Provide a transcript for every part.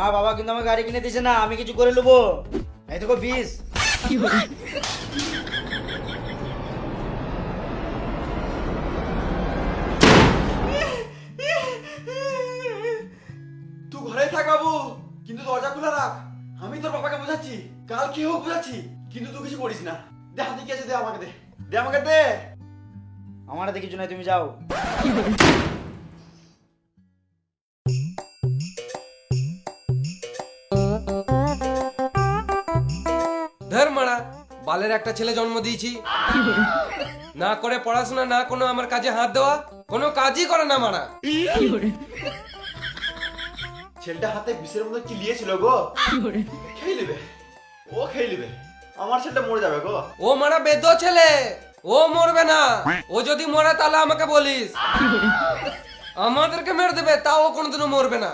মা বাবা কিন্তু আমার গাড়ি কিনে দিয়েছে না আমি কিছু করে নেব এই দেখো বিষ। তুই ঘরে থাক বাবু কিন্তু দরজা খোলা রাখ। আমি তোর বাবাকে বোঝাচ্ছি কাল কি হোক বোঝাচ্ছি কিন্তু তুই কিছু করিস না। দে হাতে কি আছে দে আমাকে দে। দে আমাকে দে। আমার হাতে কিছু নাই তুমি যাও। বালের একটা ছেলে জন্ম দিয়েছি। না করে পড়াশোনা না কোনো আমার কাজে হাত দেওয়া কোনো কাজই করে না মারা। ছেলেটা হাতে বিষের মতো চিলিয়েছিল গো। খেয়ে নেবে। ও খেয়ে নেবে। আমার ছেলেটা মরে যাবে গো। ও মারা বেদ ছেলে। ও মরবে না। ও যদি মরে তাহলে আমাকে বলিস। আমাদেরকে মেরে দেবে তাও ও কোনোদিনও মরবে না।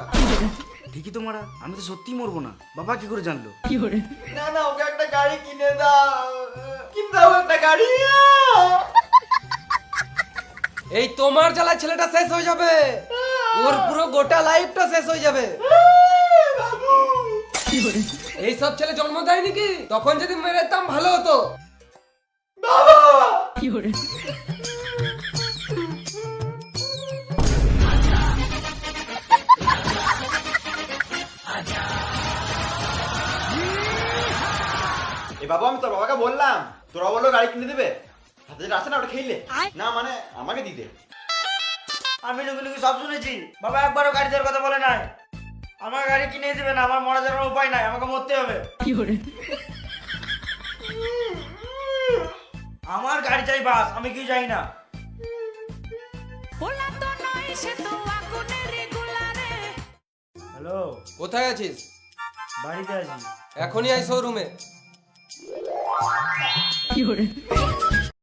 ঠিকই তো মারা আমি তো সত্যি মরবো না। বাবা কি করে জানলো? কি করে? না না ওকে একটা গাড়ি কিনে দাও কিনে দাও একটা গাড়ি? এই তোমার জ্বালা ছেলেটা শেষ হয়ে যাবে। ওর পুরো গোটা লাইফটা শেষ হয়ে যাবে। এই সব ছেলে জন্ম দেয় নাকি তখন যদি মেরে দিতাম ভালো হতো। বাবা! এ বাবা আমি তোর বাবাকে বললাম। তোরা বলল গাড়ি কিনে দেবে। হাতে যেটা আছে না ওটা খেইলে না। মানে আমাকে দিতে। আমি লুকি লুকি সব শুনেছি। বাবা একবারও গাড়ি দেওয়ার কথা বলে নাই। আমার গাড়ি কিনে দেবে না আমার মরা যাওয়ার উপায় নাই আমাকে মরতে হবে। আমার গাড়ি চাই বাস আমি কি যাই না. হ্যালো? কোথায় আছিস? বাড়িতে আছি। এখনই আই শোরুমে 有人